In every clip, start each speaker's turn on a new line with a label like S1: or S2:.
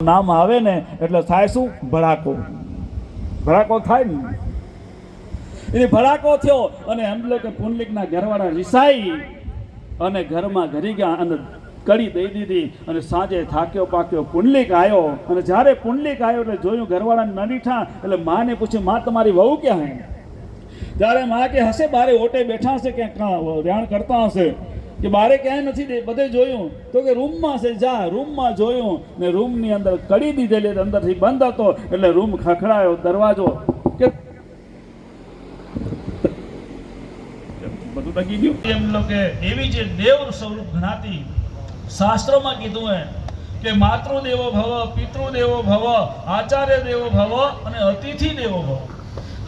S1: નામ આવે ને એટલે થાય શું ભડાકો ભડાકો થાય ને એ ભડાકો થયો અને એમ લો કે પુંડલિકના ઘરવાળા રિસાઈ અને ઘરમાં ઘરી ગયા અને કડી દઈ દીધી અને સાંજે થાક્યો પાક્યો પુનલિક આવ્યો અને જ્યારે પુંડલિક આવ્યો એટલે જોયું ઘરવાળાને નડીઠા એટલે માને પૂછ્યું માં તમારી વહુ ક્યાં હે ત્યારે માં કે હશે બારે ઓટે બેઠા હશે કે રેણ કરતા હશે કે બારે ક્યાંય નથી બધે જોયું. તો કે રૂમમાં છે, જા, રૂમમાં જોયું. ને રૂમની અંદર કડી દીધેલી અંદરથી બંધ હતો, એટલે રૂમ ખખડાયો, દરવાજો. કે બધું ટકી ગયું. એમ કે એવી જે દેવ સ્વરૂપ ગણાતી શાસ્ત્રોમાં કીધું એમ કે માતૃદેવો ભવ, પિતૃદેવો ભવ, આચાર્ય દેવો ભવ અને અતિથિ દેવો ભવ.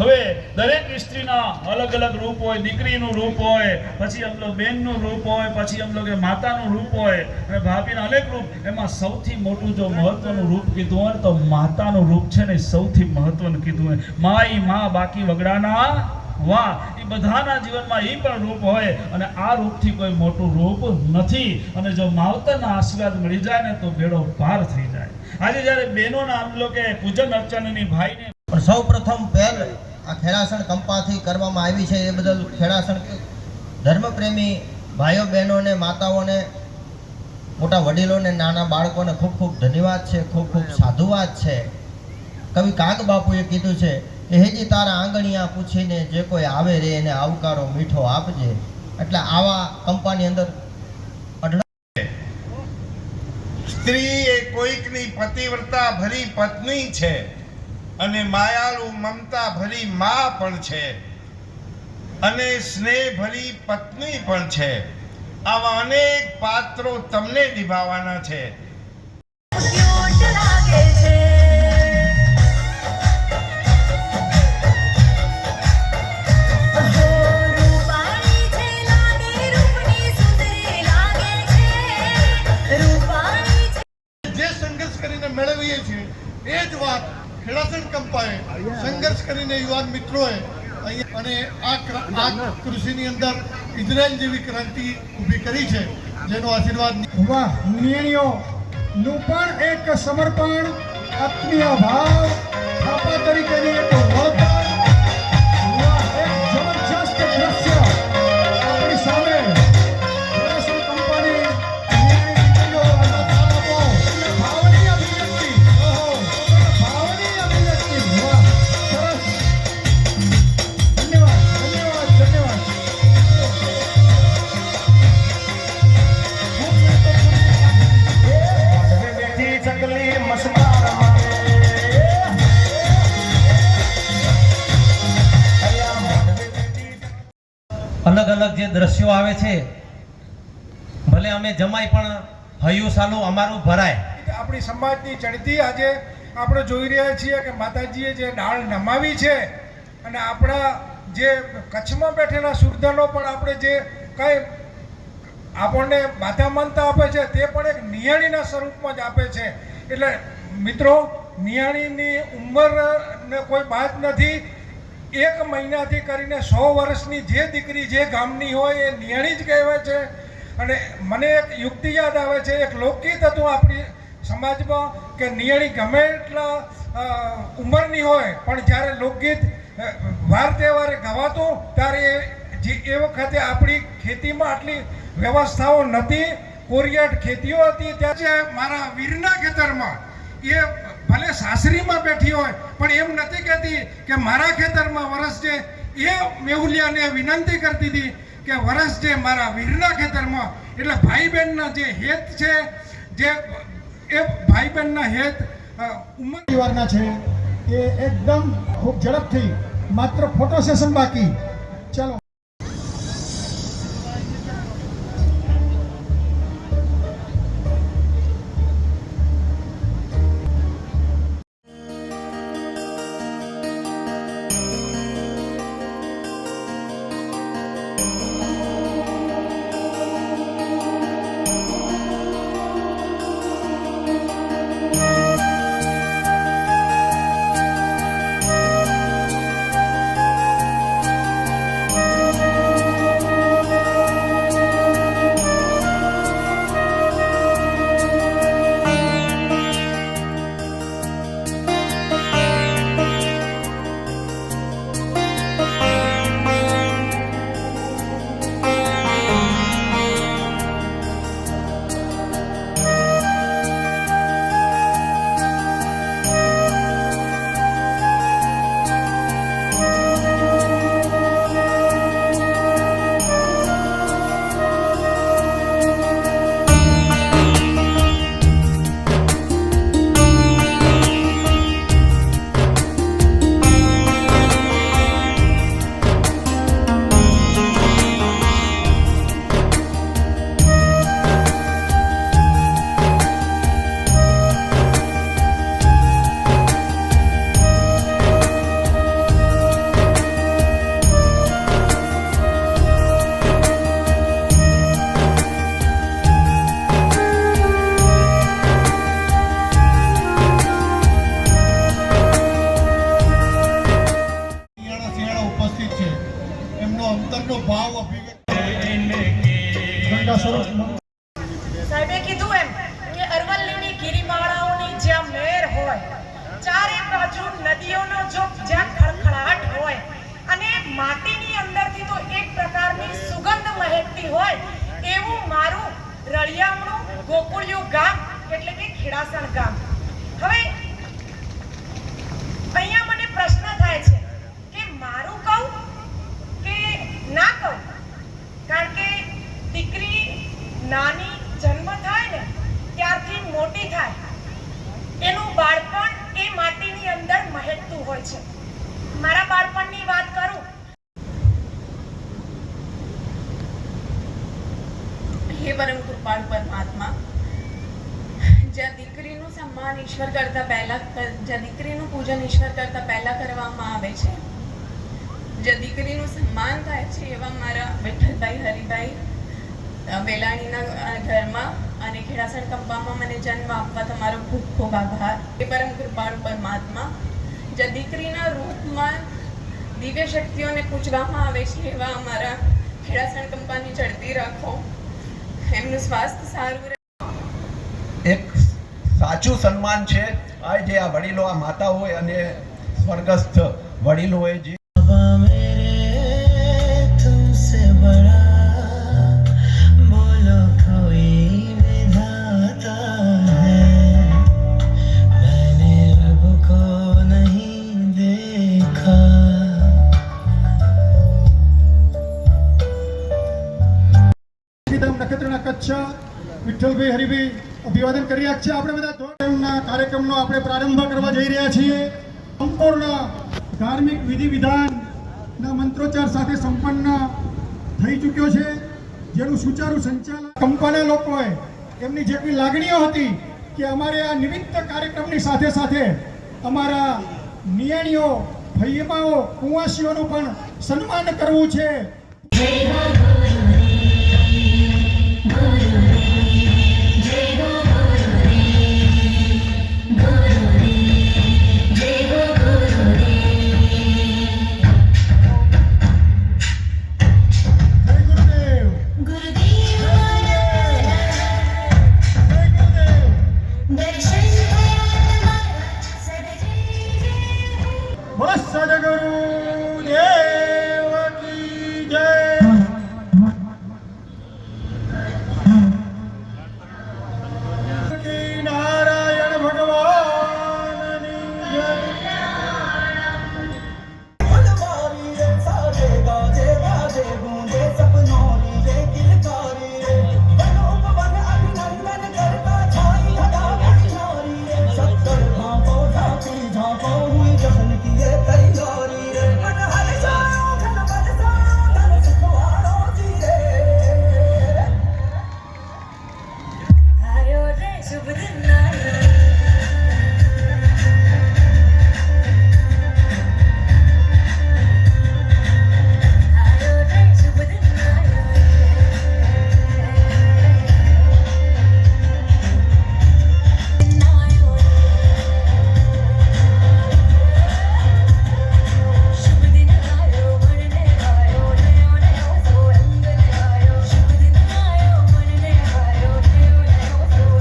S1: હવે દરેક સ્ત્રીના અલગ અલગ રૂપ હોય, દીકરીનું રૂપ હોય, પછી અમલો બેનનું રૂપ હોય, પછી અમલો કે માતાનું રૂપ હોય, અને ભાભીના અનેક રૂપ. એમાં સૌથી મોટું જો મહત્વનું રૂપ કીધું હોય તો માતાનું રૂપ છે ને સૌથી મહત્વનું કીધું હોય. માઈ, મા, બાકી, વગડાના વાહ એ બધાના જીવનમાં એ પણ રૂપ હોય અને આ રૂપથી કોઈ મોટું રૂપ નથી. અને જો માવતરના આશીર્વાદ મળી જાય ને તો બેડો પાર થઈ જાય. આજે જ્યારે બહેનોના આમ લો કે પૂજન અર્ચનની ભાઈને
S2: સૌ પ્રથમ પહેલ આ ખેડાસણ કંપાથી કરવામાં આવી છે એ બદલ ખેડાસણ ધર્મપ્રેમી ભાઈઓ બહેનોને, માતાઓને, મોટા વડીલોને, નાના બાળકોને ખૂબ ખૂબ ધન્યવાદ છે, ખૂબ ખૂબ સાધુવાદ છે. કવિ કાગ બાપુએ કીધું છે કે હેજી તારા આંગણિયા પૂછીને જે કોઈ આવે રે એને આવકારો, મીઠો આપજે. એટલે આવા કંપાની અંદર
S3: સ્ત્રી એ કોઈકની પતિવ્રતા ભરી પત્ની છે. અને માયાળુ મમતા ભરી મા પણ છે. અને સ્નેહ ભરી પત્ની પણ છે. આવા અનેક પાત્રો તમને નિભાવવાના છે.
S4: છે
S5: સંઘર્ષ કરીને યુવાન મિત્રોએ અને આ કૃષિની અંદર ઇઝરાયલ જેવી ક્રાંતિ ઊભી કરી છે, જેનો આશીર્વાદ
S6: વાહનું પણ એક સમર્પણ, આત્મીય ભાવ તરીકેની
S2: અલગ અલગ જે દ્રશ્યો આવે છે, ભલે અમે જમાય પણ હયું સાલું અમારું ભરાય.
S6: આપણી સમાજની ચડતી આજે આપણે જોઈ રહ્યા છીએ કે માતાજીએ જે ડાળ નમાવી છે અને આપણા જે કચ્છમાં બેઠેલા સુરધનો પણ આપણે જે કંઈ આપણને માતા માનતા આપે છે તે પણ એક નિયાણીના સ્વરૂપમાં જ આપે છે. એટલે મિત્રો, નિયાણીની ઉંમરને કોઈ બાદ નથી એક મહિનાથી કરીને સો વર્ષની જે દીકરી જે ગામની હોય એ નિયણી જ કહેવાય છે. અને મને એક યુક્તિ યાદ આવે છે, એક લોકગીત હતું આપણી સમાજમાં કે નિયણી ગમે એટલા ઉંમરની હોય, પણ જ્યારે લોકગીત વાર તહેવારે ગવાતું, ત્યારે એ જે એ વખતે આપણી ખેતીમાં આટલી વ્યવસ્થાઓ નથી કોરિયાટ ખેતીઓ હતી, ત્યાં છે મારા વીરના ખેતરમાં એ ભલે સાસરીમાં બેઠી હોય, પણ એમ નથી કહેતી કે મારા ખેતરમાં વરસ છે એ મેહુલિયાને વિનંતી કરતી હતી કે વરસ છે મારા વીરના ખેતરમાં, એટલે ભાઈ બહેનના જે હેત છે, જે એ ભાઈ બહેનના હેત ઉમર પરિવારના છે, એ એકદમ ખૂબ ઝડપથી માત્ર ફોટો સેશન બાકી. ચાલો.
S7: પ્રકારની સુગંધ મહેકતી હોય એવું મારું રળિયામણું ગોકુળિયું ગામ એટલે કે ખેડાસણ ગામ. હવે અહીંયા મને પ્રશ્ન થાય છે કે મારું કહું કે ના કહું કારણ કે દીકરી નાની જન્મ થાય ને ત્યારથી મોટી થાય એનું બાળપણ એ માટીની અંદર મહેકતું હોય છે મારા બાળપણની વાત કરું
S8: હે પરમ કૃપાળુ પરમાત્મા. જ્યાં દીકરીનું સન્માન ઈશ્વર કરતા પહેલા, જ્યાં દીકરીનું પૂજન ઈશ્વર કરતા પહેલા કરવામાં આવે છે. જ્યાં દીકરીનું સન્માન થાય છે એવા મારા વિઠ્ઠલભાઈ હરિભાઈ વેલાણીના ઘરમાં અને ખેડાસણ કંપામાં મને જન્મ આપવા તમારો ખૂબ ખૂબ આભાર. એ પરમ કૃપાળુ પરમાત્મા. જ્યાં દીકરીના રૂપમાં દિવ્ય શક્તિઓને પૂજવામાં આવે છે એવા અમારા ખેડાસણ કંપાની ચડતી રાખો. એમનું સ્વાસ્થ્ય સારું રહે.
S9: એક સાચું સન્માન છે. આ જે આ વડીલો, આ માતા હોય અને સ્વર્ગસ્થ
S5: વડીલો હોય જે અભિવાદન કરી રહ્યા છે આપણે બધા ધોરણના કાર્યક્રમનો આપણે પ્રારંભ કરવા જઈ રહ્યા છીએ. સંપૂર્ણ ધાર્મિક વિધિ વિધાનના મંત્રોચ્ચાર સાથે સંપન્ન થઈ ચૂક્યો છે. જેનું સુચારું સંચાલન કંપાના લોકોએ એમની જેટલી લાગણીઓ હતી કે અમારે આ નિમિત્ત કાર્યક્રમની સાથે સાથે અમારા નિયાણીઓ, ભૈયમાઓ, કુંવાસીઓનું પણ સન્માન કરવું છે.
S4: Thanks.